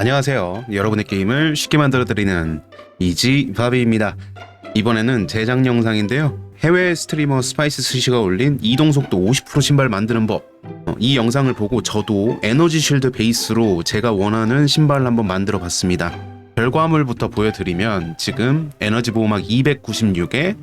안녕하세요. 여러분의 게임을 쉽게 만들어드리는 이지바비입니다. 이번에는 제작 영상인데요. 해외 스트리머 스파이스 스시가 올린 이동속도 50% 신발 만드는 법. 어, 이 영상을 보고 저도 에너지 쉴드 베이스로 제가 원하는 신발을 한번 만들어 봤습니다. 결과물부터 보여드리면 지금 에너지 보호막 296에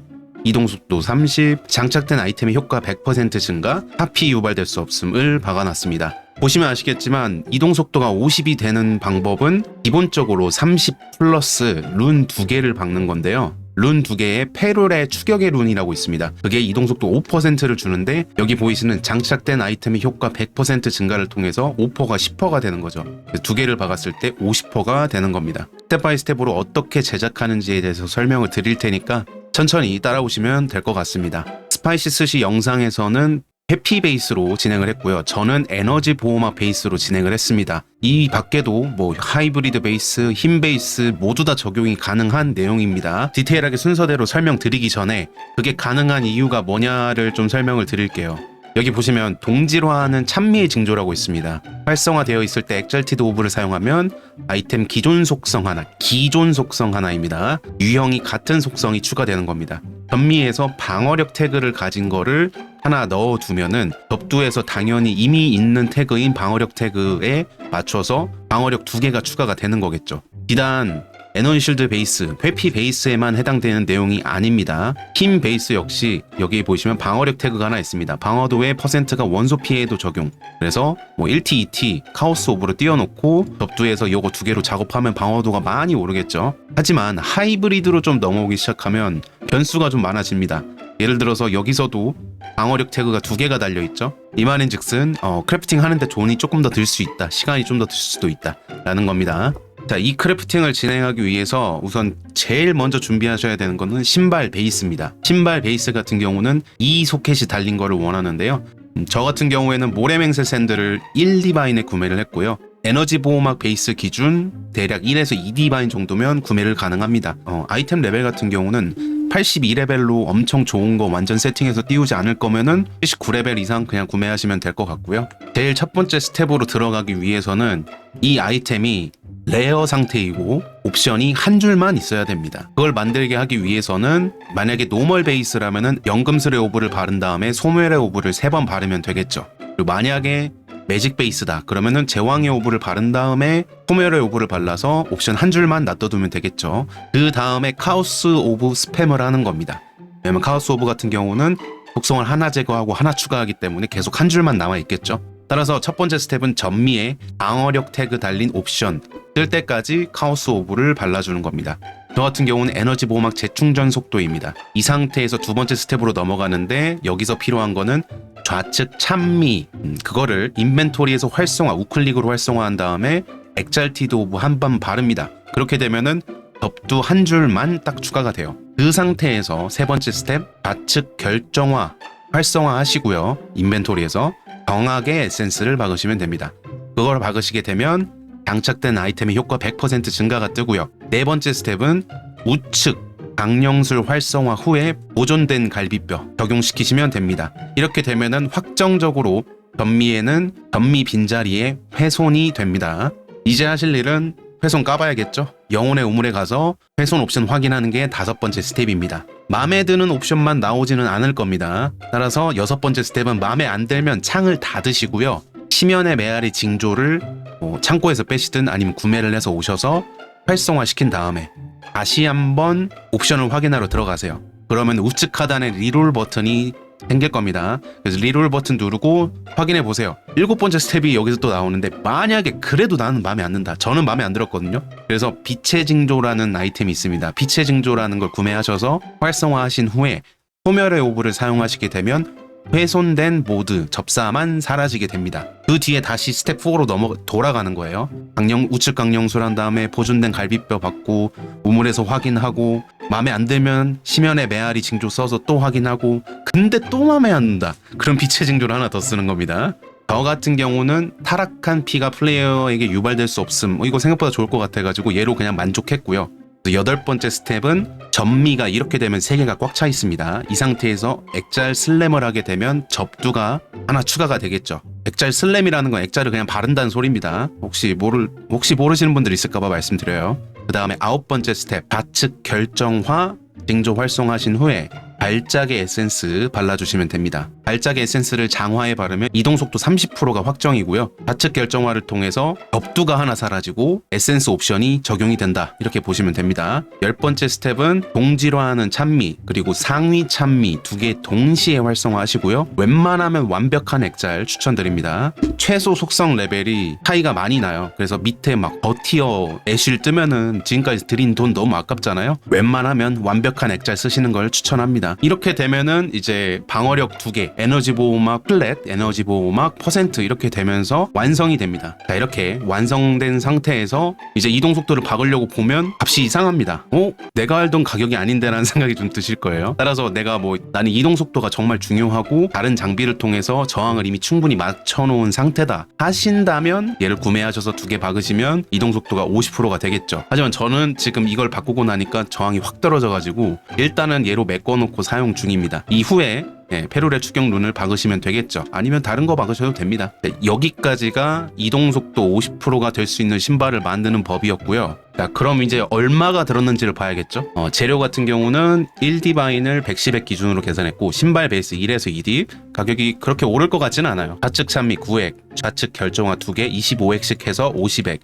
이동속도 30, 장착된 아이템의 효과 100% 증가, 하피 유발될 수 없음을 박아놨습니다. 보시면 아시겠지만 이동 속도가 50이 되는 방법은 기본적으로 30 플러스 룬 두 개를 박는 건데요. 룬 두 개에 페룰의 추격의 룬이라고 있습니다. 그게 이동 속도 5%를 주는데 여기 보이시는 장착된 아이템의 효과 100% 증가를 통해서 5%가 10%가 되는 거죠. 두 개를 박았을 때 50%가 되는 겁니다. 스텝 바이 스텝으로 어떻게 제작하는지에 대해서 설명을 드릴 테니까 천천히 따라오시면 될 것 같습니다. 스파이시 스시 영상에서는 해피 베이스로 진행을 했고요. 저는 에너지 보호막 베이스로 진행을 했습니다. 이 밖에도 뭐 하이브리드 베이스, 힘 베이스 모두 다 적용이 가능한 내용입니다. 디테일하게 순서대로 설명드리기 전에 그게 가능한 이유가 뭐냐를 좀 설명을 드릴게요. 여기 보시면 동질화하는 찬미의 징조라고 있습니다. 활성화되어 있을 때 엑절티드 오브를 사용하면 아이템 기존 속성 하나, 기존 속성 하나입니다. 유형이 같은 속성이 추가되는 겁니다. 전미에서 방어력 태그를 가진 거를 하나 넣어두면은 접두에서 당연히 이미 있는 태그인 방어력 태그에 맞춰서 방어력 두 개가 추가가 되는 거겠죠. 비단 에너지 쉴드 베이스, 회피 베이스에만 해당되는 내용이 아닙니다. 힘 베이스 역시 여기 보시면 방어력 태그가 하나 있습니다. 방어도의 퍼센트가 원소 피해에도 적용. 그래서 뭐 1T, 2T 카오스 오브로 띄워놓고 접두에서 요거 두 개로 작업하면 방어도가 많이 오르겠죠. 하지만 하이브리드로 좀 넘어오기 시작하면 변수가 좀 많아집니다. 예를 들어서 여기서도 방어력 태그가 두 개가 달려 있죠. 이 말인즉슨 어, 크래프팅 하는데 돈이 조금 더 들 수 있다, 시간이 좀 더 들 수도 있다라는 겁니다. 자, 이 크래프팅을 진행하기 위해서 우선 제일 먼저 준비하셔야 되는 거는 신발 베이스입니다. 신발 베이스 같은 경우는 이 소켓이 달린 거를 원하는데요. 음, 저 같은 경우에는 모래맹세 샌드를 1디바인에 구매를 했고요. 에너지 보호막 베이스 기준 대략 1에서 2디바인 정도면 구매를 가능합니다. 어, 아이템 레벨 같은 경우는 82레벨로 엄청 좋은 거 완전 세팅해서 띄우지 않을 거면은 79레벨 이상 그냥 구매하시면 될 것 같고요. 제일 첫 번째 스텝으로 들어가기 위해서는 이 아이템이 레어 상태이고 옵션이 한 줄만 있어야 됩니다. 그걸 만들게 하기 위해서는 만약에 노멀 베이스라면은 연금술의 오브를 바른 다음에 소멸의 오브를 세 번 바르면 되겠죠. 그리고 만약에 매직 베이스다 그러면은 제왕의 오브를 바른 다음에 소멸의 오브를 발라서 옵션 한 줄만 놔둬두면 되겠죠. 그 다음에 카오스 오브 스팸을 하는 겁니다. 왜냐면 카오스 오브 같은 경우는 속성을 하나 제거하고 하나 추가하기 때문에 계속 한 줄만 남아 있겠죠. 따라서 첫 번째 스텝은 전미에 방어력 태그 달린 옵션 뜰 때까지 카오스 오브를 발라주는 겁니다. 저 같은 경우는 에너지 보호막 재충전 속도입니다. 이 상태에서 두 번째 스텝으로 넘어가는데 여기서 필요한 거는 좌측 찬미 음, 그거를 인벤토리에서 활성화 우클릭으로 활성화한 다음에 엑잘티드 오브 한 번 바릅니다. 그렇게 되면은 덥두 한 줄만 딱 추가가 돼요. 그 상태에서 세 번째 스텝 좌측 결정화 활성화 하시고요. 인벤토리에서 정하게 에센스를 박으시면 됩니다. 그걸 박으시게 되면 장착된 아이템의 효과 100% 증가가 뜨고요. 네 번째 스텝은 우측 강령술 활성화 후에 보존된 갈비뼈 적용시키시면 됩니다. 이렇게 되면은 확정적으로 전미에는 전미 빈자리에 훼손이 됩니다. 이제 하실 일은 훼손 까봐야겠죠? 영혼의 우물에 가서 훼손 옵션 확인하는 게 다섯 번째 스텝입니다. 마음에 드는 옵션만 나오지는 않을 겁니다. 따라서 여섯 번째 스텝은 마음에 안 들면 창을 닫으시고요. 심연의 메아리 징조를 뭐 창고에서 빼시든 아니면 구매를 해서 오셔서 활성화 시킨 다음에 다시 한번 옵션을 확인하러 들어가세요. 그러면 우측 하단에 리롤 버튼이 생길 겁니다. 그래서 리롤 버튼 누르고 확인해 보세요. 일곱 번째 스텝이 여기서 또 나오는데 만약에 그래도 나는 마음에 안 든다. 저는 마음에 안 들었거든요. 그래서 빛의 징조라는 아이템이 있습니다. 빛의 징조라는 걸 구매하셔서 활성화하신 후에 소멸의 오브를 사용하시게 되면 훼손된 모드 접사만 사라지게 됩니다. 그 뒤에 다시 스텝 4로 넘어 돌아가는 거예요. 강령 우측 강령술 한 다음에 보존된 갈비뼈 받고 우물에서 확인하고 마음에 안 들면 심연의 메아리 징조 써서 또 확인하고 근데 또 마음에 안 든다. 그럼 빛의 징조를 하나 더 쓰는 겁니다. 저 같은 경우는 타락한 피가 플레이어에게 유발될 수 없음. 어, 이거 생각보다 좋을 것 같아가지고 얘로 그냥 만족했고요. 여덟 번째 스텝은 전미가 이렇게 되면 세 개가 꽉 차 있습니다. 이 상태에서 액잘 슬램을 하게 되면 접두가 하나 추가가 되겠죠. 액잘 슬램이라는 건 액잘을 그냥 바른다는 소리입니다. 혹시 모를 혹시 모르시는 분들 있을까봐 말씀드려요. 그 다음에 아홉 번째 스텝 좌측 결정화 징조 활성화하신 후에 발작의 에센스 발라주시면 됩니다. 발작의 에센스를 장화에 바르면 이동 속도 30%가 확정이고요. 좌측 결정화를 통해서 접두가 하나 사라지고 에센스 옵션이 적용이 된다. 이렇게 보시면 됩니다. 열 번째 스텝은 동질화하는 찬미 그리고 상위 찬미 두 개 동시에 활성화하시고요. 웬만하면 완벽한 액잘 추천드립니다. 최소 속성 레벨이 차이가 많이 나요. 그래서 밑에 막 버티어 애쉬를 뜨면은 지금까지 들인 돈 너무 아깝잖아요. 웬만하면 완벽한 액잘 쓰시는 걸 추천합니다. 이렇게 되면은 이제 방어력 두 개, 에너지 보호막 플랫, 에너지 보호막 퍼센트 이렇게 되면서 완성이 됩니다. 자, 이렇게 완성된 상태에서 이제 이동 속도를 박으려고 보면 값이 이상합니다. 어? 내가 알던 가격이 아닌데라는 생각이 좀 드실 거예요. 따라서 내가 뭐 나는 이동 속도가 정말 중요하고 다른 장비를 통해서 저항을 이미 충분히 맞춰놓은 상태다 하신다면 얘를 구매하셔서 두 개 박으시면 이동 속도가 50%가 되겠죠. 하지만 저는 지금 이걸 바꾸고 나니까 저항이 확 떨어져가지고 일단은 얘로 메꿔놓고 사용 중입니다. 이후에 예, 페루레 추경 룬을 박으시면 되겠죠. 아니면 다른 거 박으셔도 됩니다. 네, 여기까지가 이동 속도 50%가 될 수 있는 신발을 만드는 법이었고요. 자, 그럼 이제 얼마가 들었는지를 봐야겠죠. 어, 재료 같은 경우는 1디바인을 110액 기준으로 계산했고 신발 베이스 1에서 2딥 가격이 그렇게 오를 것 같지는 않아요. 좌측 찬미 9액, 좌측 결정화 2개 25액씩 해서 50액,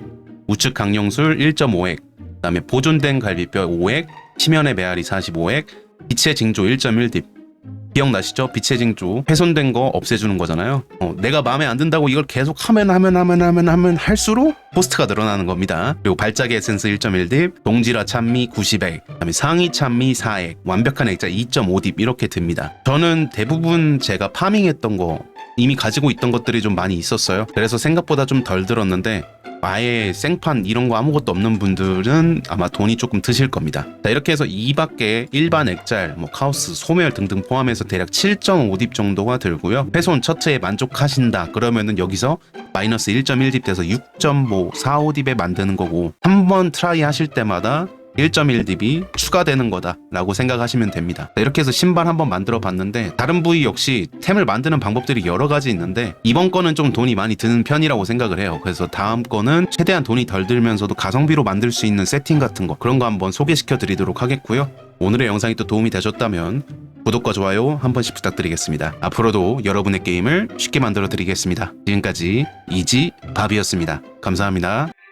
우측 강령술 1.5액, 그 다음에 보존된 갈비뼈 5액, 치면의 메아리 45액, 빛의 징조 1.1딥. 기억나시죠? 빛의 징조 훼손된 거 없애주는 거잖아요. 어, 내가 마음에 안 든다고 이걸 계속 하면 하면 하면 하면 하면 할수록 코스트가 늘어나는 겁니다. 그리고 발작의 에센스 1.1딥, 동지라 찬미 90액, 그다음에 상위 찬미 4액, 완벽한 액자 2.5딥 이렇게 듭니다. 저는 대부분 제가 파밍했던 거 이미 가지고 있던 것들이 좀 많이 있었어요. 그래서 생각보다 좀 덜 들었는데 아예 생판 이런 거 아무것도 없는 분들은 아마 돈이 조금 드실 겁니다. 자, 이렇게 해서 이 밖에 일반 액잘, 뭐 카오스, 소멸 등등 포함해서 대략 7.5딥 정도가 들고요. 훼손 처트에 만족하신다. 그러면은 여기서 마이너스 1.1딥 돼서 6.45딥에 만드는 거고 한 번 트라이 하실 때마다 1.1dB 추가되는 거다라고 생각하시면 됩니다. 자, 이렇게 해서 신발 한번 만들어 봤는데 다른 부위 역시 템을 만드는 방법들이 여러 가지 있는데 이번 거는 좀 돈이 많이 드는 편이라고 생각을 해요. 그래서 다음 거는 최대한 돈이 덜 들면서도 가성비로 만들 수 있는 세팅 같은 거 그런 거 한번 소개시켜 드리도록 하겠고요. 오늘의 영상이 또 도움이 되셨다면 구독과 좋아요 한 번씩 부탁드리겠습니다. 앞으로도 여러분의 게임을 쉽게 만들어 드리겠습니다. 지금까지 이지 밥이었습니다. 감사합니다.